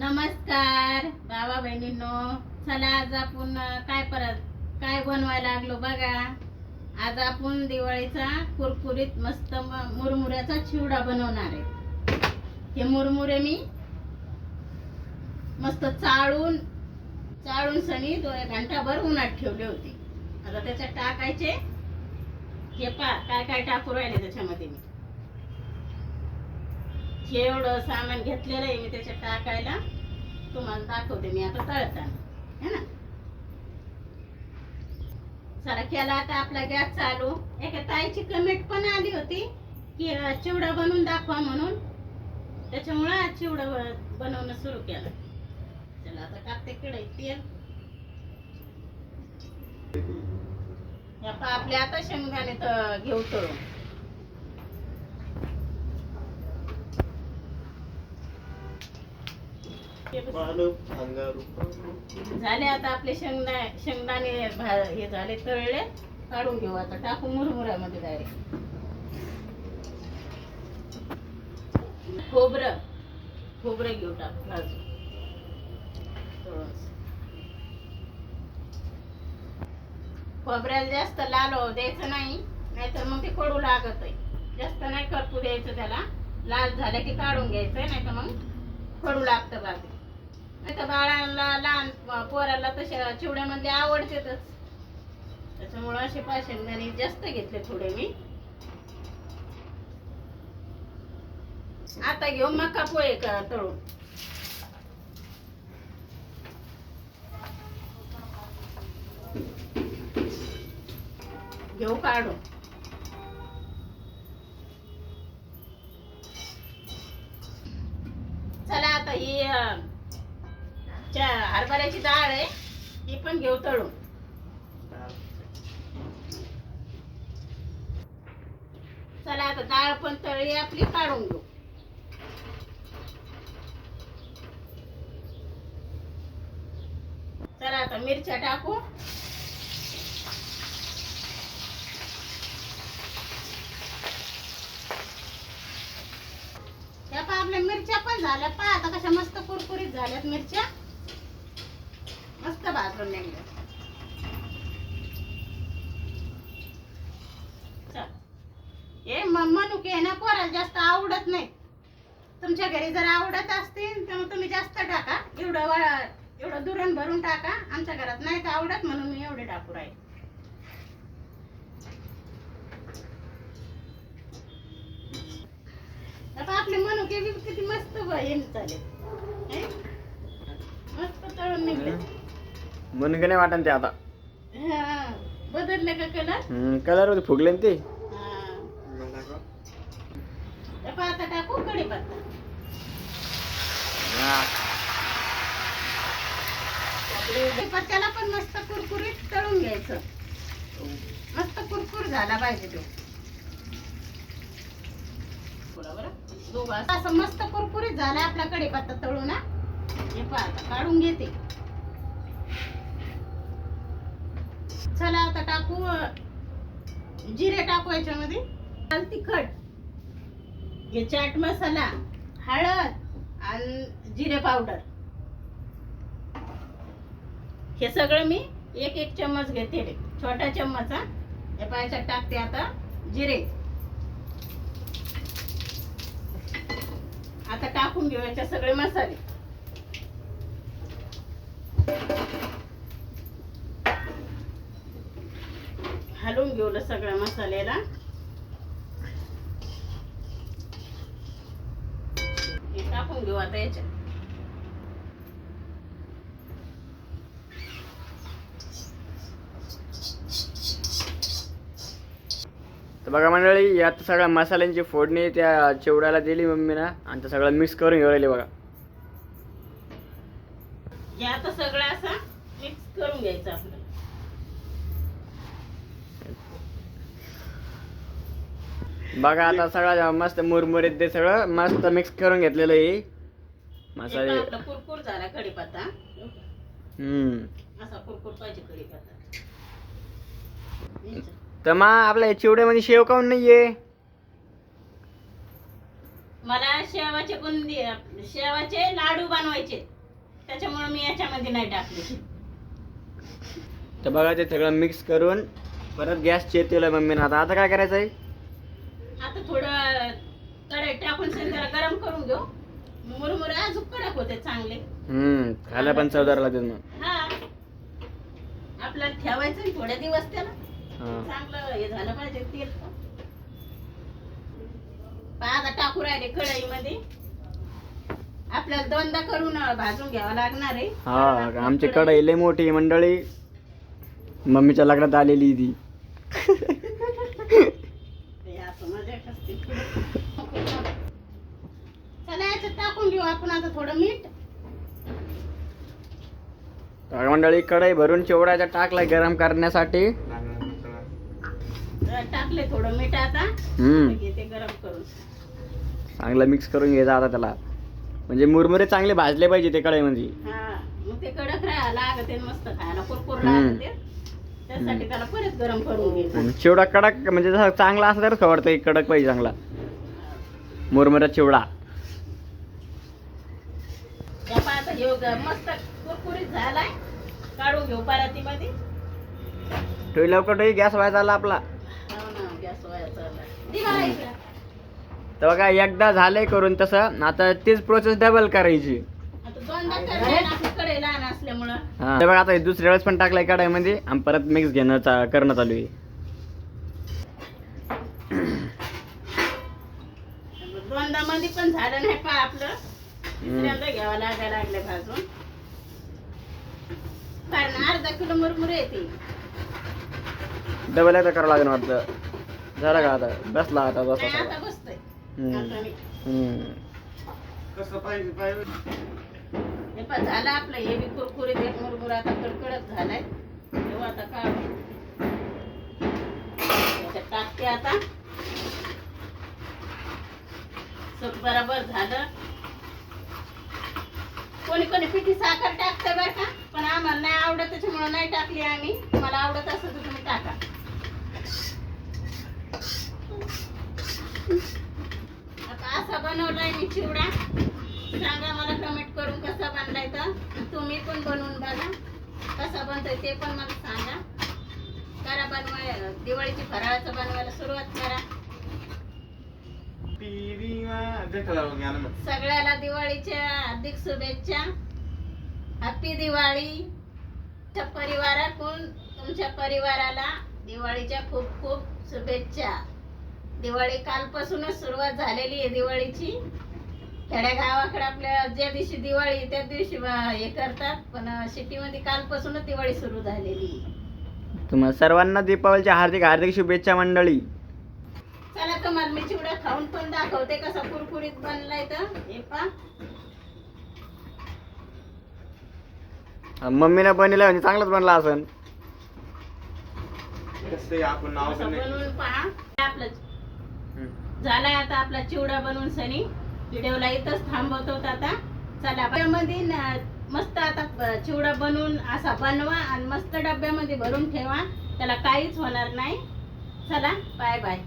नमस्कार बाबा बहिणींनो चला आज आपण काय परत काय बनवायला लागलो बघा. आज आपण दिवाळीचा कुरकुरीत मस्त मुरमुऱ्याचा चिवडा बनवणार आहे. हे मुरमुरे मी मस्त चाळून चाळून सनी दोन घंटाभर उन्हात ठेवले होते. आता त्याच्यात टाकायचे. हे पा काय काय टाकू राहिले त्याच्यामध्ये मी. हे एवढं सामान घेतलेलं आहे मी त्याच्यात टाकायला. तुम्हाला दाखवते मी आता तळताना. है ना? चला केला आता आपला गॅस चालू. एका ताईची कमेंट पण आली होती की चिवडा बनवून दाखवा म्हणून. त्याच्यामुळे आज चिवडा बनवणं सुरू केलं. चला आता कापते किडे तेल. या आपले आता शेंगदाणे तर घेऊ तळून हे बघ. झाले आता आपले शेंगदा शेंगदाणे हे झाले तळले. काढून घेऊ आता. टाकू मुरमुऱ्यामध्ये डायरेक्ट खोबरं. खोबरं घेऊ टाकू भाजू खोबऱ्याला जास्त लाल द्यायचं नाही. नाहीतर मग ते कडू लागत आहे. जास्त नाही करपू द्यायचं त्याला. लाल झालं की काढून घ्यायचं नाही तर मग कडू लागतं बाजू तर बाळाला लहान पोराला तशा चिवड्यामध्ये आवडतेच त्याच्यामुळं असे पाचशे जास्त घेतले थोडे मी. आता घेऊ मका पोहे क- तळून. घेऊ काढू चला आता ही हरभऱ्याची डाळ आहे ती पण घेऊ तळून. चला आता डाळ पण तळली आपली काढून घेऊ. चला आता मिरच्या टाकू. त्या पहा आपल्या मिरच्या पण झाल्या. पहा आता कशा मस्त कुरकुरीत झाल्यात मिरच्या. मस्त भाजून निघल्या चल. हे म- मनुके आहे ना पोराला जास्त आवडत नाही. तुमच्या घरी जर आवडत असतील तर मग तुम्ही जास्त टाका. एवढं एवढं दुरण भरून टाका. आमच्या घरात नाही तर आवडत म्हणून मी एवढे टाकू राहील. आता आपले मनुके किती मस्त बहीण चालेल मस्त तळून निघले. म्हणून का नाही वाटन ते आता. हा. बदलले का कलर कलर होते फुगले ना ते. आता टाकू कढीपत्ता कढीपत्त्याला पण मस्त कुरकुरीत तळून घ्यायचं. मस्त कुरकुर झाला पाहिजे तो. थोडा बरं? दोघं असं- असं मस्त कुरकुरीत झाला आपला कढीपत्ता तळून ना हे पहा आता काढून घेते. चला आता टाकू जिरे टाकू याच्यामध्ये. लाल तिखट. हे चाट मसाला हळद आणि जिरे पावडर. हे सगळं मी एक एक चम्मच घेते छोटा चम्मच हा. हे पायाच्यात टाकते आता जिरे. आता टाकून घेऊ याचे सगळे मसाले. हलवून घेऊ ला सगळ्या मसाल्याला. हे टाकून घेऊ आता याच्यात. तर बघा मंडळी यात सगळ्या मसाल्यांची फोडणी त्या चिवड्याला दिली मम्मीनं आणि ते सगळं मिक्स करून घेऊन राहिले बघा. आता सगळं असं मिक्स करून घ्यायचं आपलं बघा आता सगळं मस्त मुरमुरीत ते सगळं मस्त मिक्स करून घेतलेलं आहे. हे मसाले. आपला कुरकुर झाला कढीपत्ता. हम्म. असा कुरकुर पाहिजे कढीपत्ता. तर मग आपल्या चिवड्यामध्ये शेव काऊन नाहीये? मला शेवाचे बुंदी शेवाचे लाडू बनवायचे. त्याच्यामुळे मी याच्यामध्ये नाही टाकले. तर बघा ते सगळं मिक्स करून परत गॅस चेतेल मम्मीनं. आता आता काय करायचं आहे आता थोडं कढई टाकून त्याला गरम करून घेऊ. मुरमुरे अजून कडक होते चांगले. हम्म खायला पण चवदार लागेल मग हा. आपल्याला ठेवायचं ना थोड्या दिवस त्याला. हा. चांगलं हे झालं पाहिजे तेल पहा आता टाकू राहिले कढईमध्ये. आपल्याला दोनदा करून भाजून घ्यावं लागणार आहे. हा आमची कढई लय मोठी आहे मंडळी. मम्मीच्या लग्नात आलेली ती हे असं मजाक असते. चला याच्यात टाकून घेऊ आपण आता थोडं मीठ. तर मंडळी कढई भरून चिवड्याच्या टाकलाय गरम करण्यासाठी. टाकले थोडं मीठ आता. हम्म. घेते गरम करून. चांगलं मिक्स करून घ्यायचं आता त्याला. म्हणजे मुरमुरे चांगले भाजले पाहिजे ते कढईमध्ये. हा मग ते कडक राहायला लागते मस्त खायला. कुरकुर हम्म. लागते त्यासाठी त्याला परत गरम करून घ्यायचं आणि चिवडा कडक म्हणजे जसा चांगला असला तरच खवडतं कडक पाहिजे चांगला. मुरमुरा चिवडा. ग- मस्त कुरकुरीत झालाय. काढून घेऊ परातीमध्ये. ठेवी लवकर गॅस व्हायचा आला आपला. हो ना गॅस व्हायचा आला. दिवा इकडं. तर बघा एकदा झालंय करून तसं. आता तीच प्रोसेस डबल करायची. आता दोनदा करणार आपल्याकडे लहान असल्यामुळं. हा. ते बघा आता हे दुसऱ्या वेळेस पण टाकलाय कढईमध्ये. आणि परत मिक्स घेणं चा- करणं चालू आहे. दोनदा मध्ये पण झालं नाही पा आपलं. तिसऱ्यांदा घ्यावं लागायला लागलं भाजून कारण अर्धा किलो मुरमुरे येते डबल एकदा करावं लागेल वाटतं. झालं का आता? बसला आता सगळा. आता बसतंय. हे पण झालं आपलं हे बी कुरकुरीत एक मुरमुरा आता कडकडत झालाय. तेव्हा आता याच्यात टाकते आता. सब बरोबर झालं. कोणी कोणी पिठी साखर टाकतं बरं का? पण आम्हाला नाही आवडत त्याच्यामुळे नाही टाकली आम्ही. तुम्हाला आवडत असं तर तुम्ही टाका. आता असा बनवलाय मी चिवडा. सांगा मला कमेंट करून कसा बनलाय तर. तुम्ही पण बनवून बघा. कसा बनतोय ते पण मला सांगा. करा बनवाय दिवाळीची फराळाचं बनवायला सुरुवात करा. सगळ्याला दिवाळीच्या हार्दिक शुभेच्छा. हॅपी दिवाळी. परिवाराकडून तुमच्या परिवाराला दिवाळीच्या खूप खूप शुभेच्छा. दिवाळी कालपासूनच सुरुवात झालेली आहे दिवाळीची. खेड्या गावाकडे आपल्या ज्या दिवशी दिवाळी त्या दिवशी ब- हे करतात. पण सिटीमध्ये कालपासूनच दिवाळी सुरू झालेली. तुम्हाला सर्वांना दीपावलीच्या हार्दिक हार्दिक शुभेच्छा मंडळी. तुम्हाला मी चिवडा खाऊन पण दाखवते कसा कुरकुरीत बनलाय तर. हे पा मम्मीने बनवला म्हणजे चांगलाच बनला असन. आपण नाव असं बनवून पहा. आपलं झालाय आता आपला चिवडा बनवून सनी. व्हिडिओला इथंच थांबवतो आता चला डब्यामध्ये मस्त आता चिवडा बनवून असा बनवा आणि मस्त डब्यामध्ये भरून ठेवा. त्याला काहीच होणार नाही. चला बाय बाय.